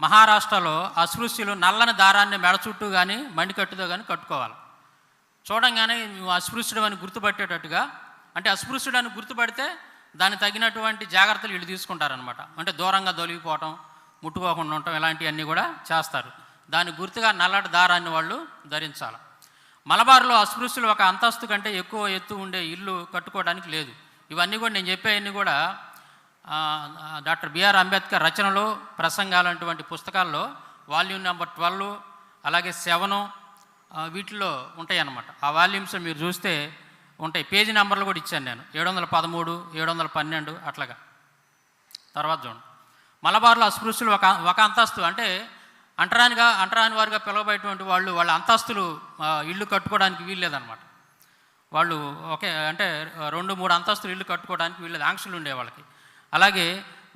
మహారాష్ట్రలో అస్పృశ్యులు నల్లని దారాన్ని మెడ చుట్టూ కానీ మణికట్టుతో కానీ కట్టుకోవాలి. చూడంగానే నువ్వు అస్పృశ్యుడు అని గుర్తుపట్టేటట్టుగా అంటే అస్పృశ్యుడు అని గుర్తుపడితే దానికి తగినటువంటి జాగ్రత్తలు వీళ్ళు తీసుకుంటారనమాట అంటే దూరంగా దొలిగిపోవటం ముట్టుకోకుండా ఉండటం ఇలాంటివన్నీ కూడా చేస్తారు. దాని గుర్తుగా నల్లటి దారాన్ని వాళ్ళు ధరించాలి. మలబార్లో అస్పృశ్యులు ఒక అంతస్తు కంటే ఎక్కువ ఎత్తు ఉండే ఇల్లు కట్టుకోవడానికి లేదు. ఇవన్నీ కూడా నేను చెప్పేవన్నీ కూడా డాక్టర్ బిఆర్ అంబేద్కర్ రచనలు ప్రసంగాలు అటువంటి పుస్తకాల్లో వాల్యూమ్ నెంబర్ ట్వెల్వ్ అలాగే సెవెను వీటిలో ఉంటాయి అన్నమాట ఆ వాల్యూమ్స్ మీరు చూస్తే ఉంటాయి. పేజీ నెంబర్లు కూడా ఇచ్చాను నేను. ఏడు వందల పదమూడు ఏడు వందల పన్నెండు అట్లాగా. తర్వాత చూడండి. మలబార్లో అస్పృశ్యులు ఒక ఒక అంతస్తు అంటే అంటరానిగా అంటరాని వారిగా పిలవబడేటువంటి వాళ్ళు వాళ్ళ అంతస్తులు ఇల్లు కట్టుకోవడానికి వీల్లేదన్నమాట. వాళ్ళు ఒకే అంటే రెండు మూడు అంతస్తులు ఇల్లు కట్టుకోవడానికి వీళ్ళది ఆంక్షలు ఉండే వాళ్ళకి. అలాగే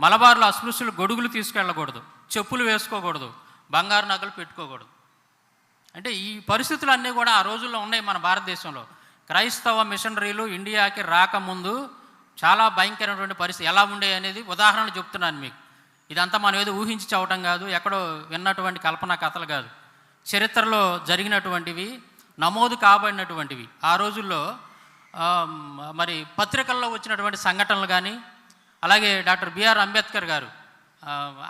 మలబార్లో అస్పృశ్యులు గొడుగులు తీసుకెళ్ళకూడదు చెప్పులు వేసుకోకూడదు బంగారు నగలు పెట్టుకోకూడదు. అంటే ఈ పరిస్థితులు అన్నీ కూడా ఆ రోజుల్లో ఉన్నాయి మన భారతదేశంలో. క్రైస్తవ మిషనరీలు ఇండియాకి రాకముందు చాలా భయంకరమైనటువంటి పరిస్థితి ఎలా ఉండే అనేది ఉదాహరణలు చెప్తున్నాను మీకు. ఇదంతా మనం ఏదో ఊహించి చవటం కాదు ఎక్కడో విన్నటువంటి కల్పన కథలు కాదు. చరిత్రలో జరిగినటువంటివి నమోదు కాబడినటువంటివి. ఆ రోజుల్లో మరి పత్రికల్లో వచ్చినటువంటి సంఘటనలు కానీ అలాగే డాక్టర్ బిఆర్ అంబేద్కర్ గారు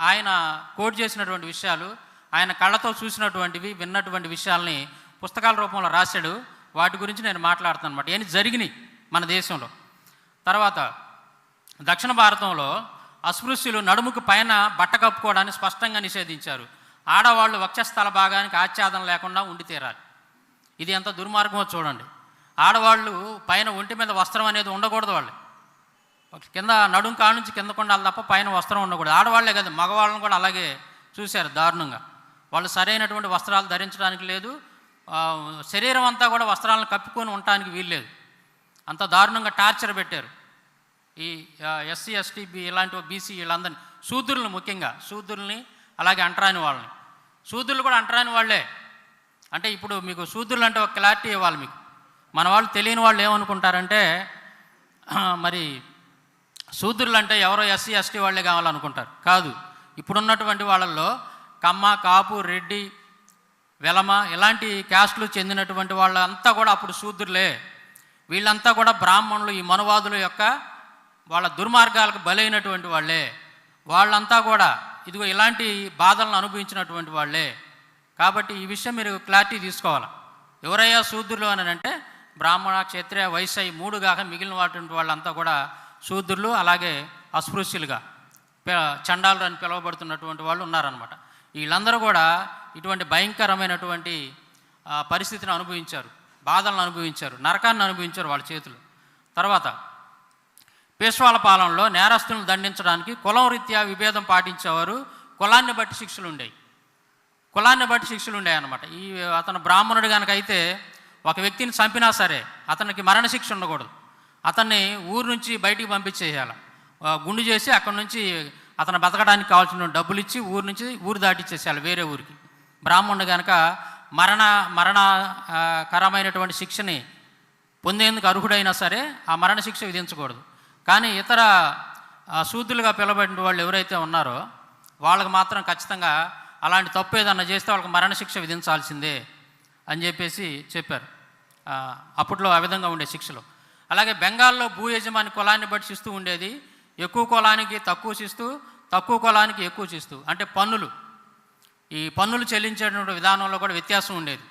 ఆయన కోట్ చేసినటువంటి విషయాలు ఆయన కళ్ళతో చూసినటువంటివి విన్నటువంటి విషయాల్ని పుస్తకాల రూపంలో రాశాడు. వాటి గురించి నేను మాట్లాడుతాను అనమాట ఏమి జరిగినాయి మన దేశంలో. తర్వాత దక్షిణ భారతంలో అస్పృశ్యులు నడుముకు పైన బట్ట కప్పుకోవడాన్ని స్పష్టంగా నిషేధించారు. ఆడవాళ్ళు వక్షస్థల భాగానికి ఆచ్ఛాదన లేకుండా ఉండి తీరాలి. ఇది ఎంత దుర్మార్గమో చూడండి. ఆడవాళ్ళు పైన ఒంటి మీద వస్త్రం అనేది ఉండకూడదు వాళ్ళు కింద నడుం కాడ నుంచి కింద కొండాలి తప్ప పైన వస్త్రం ఉండకూడదు. ఆడవాళ్ళే కదా మగవాళ్ళని కూడా అలాగే చూశారు దారుణంగా. వాళ్ళు సరైనటువంటి వస్త్రాలు ధరించడానికి లేదు. శరీరం అంతా కూడా వస్త్రాలను కప్పుకొని ఉండటానికి వీల్లేదు అంత దారుణంగా టార్చర్ పెట్టారు. ఈ ఎస్సీ ఎస్టీ బి ఇలాంటి బీసీ వీళ్ళందరినీ. శూద్రులను ముఖ్యంగా శూద్రుల్ని అలాగే అంటరాని వాళ్ళని. శూద్రులు కూడా అంటరాని వాళ్ళే. అంటే ఇప్పుడు మీకు శూద్రులు అంటే ఒక క్లారిటీ ఇవ్వాలి మీకు. మన వాళ్ళు తెలియని వాళ్ళు ఏమనుకుంటారంటే మరి శూద్రులు అంటే ఎవరో ఎస్సీ ఎస్టీ వాళ్ళే కావాలనుకుంటారు. కాదు ఇప్పుడున్నటువంటి వాళ్ళల్లో కమ్మ కాపు రెడ్డి వెలమ ఇలాంటి క్యాస్ట్లు చెందినటువంటి వాళ్ళంతా కూడా అప్పుడు శూద్రులే వీళ్ళంతా కూడా బ్రాహ్మణులు ఈ మనువాదుల యొక్క వాళ్ళ దుర్మార్గాలకు బలైనటువంటి వాళ్ళే. వాళ్ళంతా కూడా ఇదిగో ఇలాంటి బాధలను అనుభవించినటువంటి వాళ్ళే. కాబట్టి ఈ విషయం మీరు క్లారిటీ తీసుకోవాలి. ఎవరయ్యా శూద్రులు అని అంటే బ్రాహ్మణ క్షత్రియ వైశ్య ఈ మూడు కాక మిగిలిన వాటి వాళ్ళంతా కూడా శూద్రులు అలాగే అస్పృశ్యులుగా చండాలు అని పిలువబడుతున్నటువంటి వాళ్ళు ఉన్నారనమాట వీళ్ళందరూ కూడా ఇటువంటి భయంకరమైనటువంటి పరిస్థితిని అనుభవించారు. బాధలను అనుభవించారు. నరకాన్ని అనుభవించారు వాళ్ళ చేతులు. తర్వాత పేష్వాల పాలనలో నేరస్తులను దండించడానికి కులం రీత్యా విభేదం పాటించేవారు కులాన్ని బట్టి శిక్షలు ఉండేవి. కులాన్ని బట్టి శిక్షలు ఉండేవి అనమాట ఈ అతను బ్రాహ్మణుడు కనుక అయితే ఒక వ్యక్తిని చంపినా సరే అతనికి మరణశిక్ష ఉండకూడదు. అతన్ని ఊరు నుంచి బయటికి పంపించేయాలి. గుండు చేసి అక్కడ నుంచి అతను బతకడానికి కావాల్సిన డబ్బులు ఇచ్చి ఊరు నుంచి ఊరు దాటిచ్చేసేయాలి వేరే ఊరికి. బ్రాహ్మణుడు కనుక మరణ మరణకరమైనటువంటి శిక్షని పొందేందుకు అర్హుడైనా సరే ఆ మరణశిక్ష విధించకూడదు. కానీ ఇతర ఆ, శూద్రులుగా పిలబడిన వాళ్ళు ఎవరైతే ఉన్నారో వాళ్ళకి మాత్రం ఖచ్చితంగా అలాంటి తప్పు ఏదన్నా చేస్తే వాళ్ళకి మరణశిక్ష విధించాల్సిందే అని చెప్పేసి చెప్పారు. అప్పట్లో ఆ విధంగా ఉండే శిక్షలు. అలాగే బెంగాల్లో భూ యజమాని కులాన్ని బట్టి శిస్తూ ఉండేది. ఎక్కువ కులానికి తక్కువ శిస్తూ తక్కువ కులానికి ఎక్కువ శిస్తూ అంటే పన్నులు. ఈ పన్నులు చెల్లించేటువంటి విధానంలో కూడా వ్యత్యాసం ఉండేది.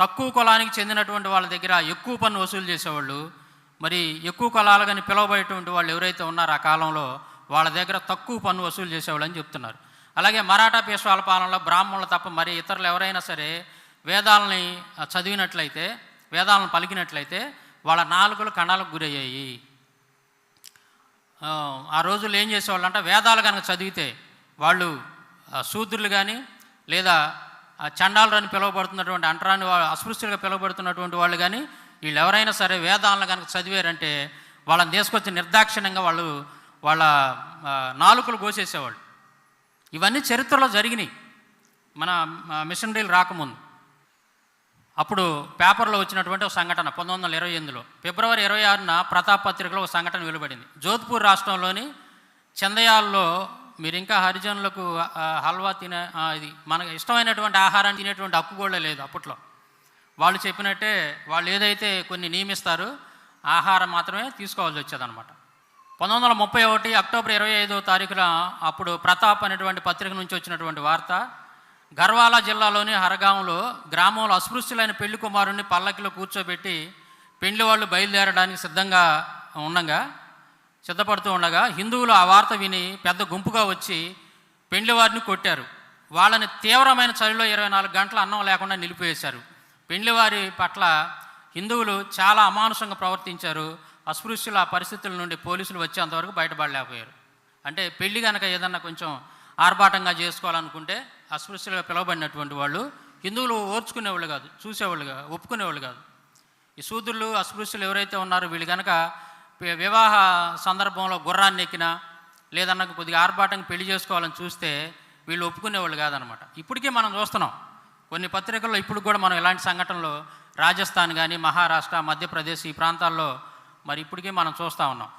తక్కువ కులానికి చెందినటువంటి వాళ్ళ దగ్గర ఎక్కువ పన్ను వసూలు చేసేవాళ్ళు. మరి ఎక్కువ కులాలు కానీ పిలువబడేటువంటి వాళ్ళు ఎవరైతే ఉన్నారో ఆ కాలంలో వాళ్ళ దగ్గర తక్కువ పన్ను వసూలు చేసేవాళ్ళు అని చెప్తున్నారు. అలాగే మరాఠా పేష్వాల పాలనలో బ్రాహ్మణులు తప్ప మరి ఇతరులు ఎవరైనా సరే వేదాలని చదివినట్లయితే వేదాలను పలికినట్లయితే వాళ్ళ నాలుగులు కణాలకు గురయ్యాయి. ఆ, రోజుల్లో ఏం చేసేవాళ్ళు అంటే వేదాలు కనుక చదివితే వాళ్ళు శూద్రులు కానీ లేదా చండాలు అని పిలువబడుతున్నటువంటి అంటరాని వాళ్ళు అస్పృశ్యులుగా పిలువబడుతున్నటువంటి వాళ్ళు కానీ వీళ్ళు ఎవరైనా సరే వేదాలను కనుక చదివారంటే వాళ్ళని తీసుకొచ్చి నిర్దాక్షిణ్యంగా వాళ్ళు వాళ్ళ నాలుకలు కోసేసేవాళ్ళు. ఇవన్నీ చరిత్రలో జరిగినాయి. మన మిషనరీలు రాకముందు. అప్పుడు పేపర్లో వచ్చినటువంటి ఒక సంఘటన పంతొమ్మిది వందల ఇరవై ఎనిమిదిలో. ఫిబ్రవరి ఇరవై ఆరున ప్రతాప్ పత్రికలో ఒక సంఘటన వెలువడింది. జోధ్పూర్ రాష్ట్రంలోని చందయాల్లో మీరు ఇంకా హరిజనులకు హల్వా తినే ఇది మనకు ఇష్టమైనటువంటి ఆహారాన్ని తినేటువంటి హక్కు కూడా లేదు అప్పట్లో. వాళ్ళు చెప్పినట్టే వాళ్ళు ఏదైతే కొన్ని నియమిస్తారు ఆహారం మాత్రమే తీసుకోవాల్సి వచ్చేదన్నమాట. పంతొమ్మిది వందల ముప్పై ఒకటి అక్టోబర్ ఇరవై ఐదో తారీఖున అప్పుడు ప్రతాప్ అనేటువంటి పత్రిక నుంచి వచ్చినటువంటి వార్త గర్వాల జిల్లాలోని హరగాంలో గ్రామంలో అస్పృశ్యులైన పెళ్ళి కుమారుణ్ణి పల్లకిలో కూర్చోబెట్టి పెళ్ళి వాళ్ళు బయలుదేరడానికి సిద్ధంగా ఉండగా సిద్ధపడుతూ ఉండగా హిందువులు ఆ వార్త విని పెద్ద గుంపుగా వచ్చి పెండ్లి వారిని కొట్టారు. వాళ్ళని తీవ్రమైన చలిలో ఇరవై నాలుగు గంటల అన్నం లేకుండా నిలిపివేశారు. పెండ్లి వారి పట్ల హిందువులు చాలా అమానుషంగా ప్రవర్తించారు. అస్పృశ్యుల ఆ పరిస్థితుల నుండి పోలీసులు వచ్చేంతవరకు బయటపడలేకపోయారు. అంటే పెళ్ళి కనుక ఏదన్నా కొంచెం ఆర్భాటంగా చేసుకోవాలనుకుంటే అస్పృశ్యులుగా పిలవబడినటువంటి వాళ్ళు హిందువులు ఓర్చుకునేవాళ్ళు కాదు చూసేవాళ్ళు కాదు ఒప్పుకునేవాళ్ళు కాదు. ఈ శూద్రులు అస్పృశ్యులు ఎవరైతే ఉన్నారో వీళ్ళు కనుక వివాహ సందర్భంలో గుర్రాన్ని ఎక్కినా లేదన్నా కొద్దిగా ఆర్భాటంగా పెళ్ళి చేసుకోవాలని చూస్తే వీళ్ళు ఒప్పుకునేవాళ్ళు కాదనమాట. ఇప్పటికే మనం చూస్తున్నాం. కొన్ని పత్రికల్లో ఇప్పుడు కూడా మనం ఇలాంటి సంఘటనలు రాజస్థాన్ కానీ మహారాష్ట్ర మధ్యప్రదేశ్ ఈ ప్రాంతాల్లో మరి ఇప్పటికే మనం చూస్తూ ఉన్నాం.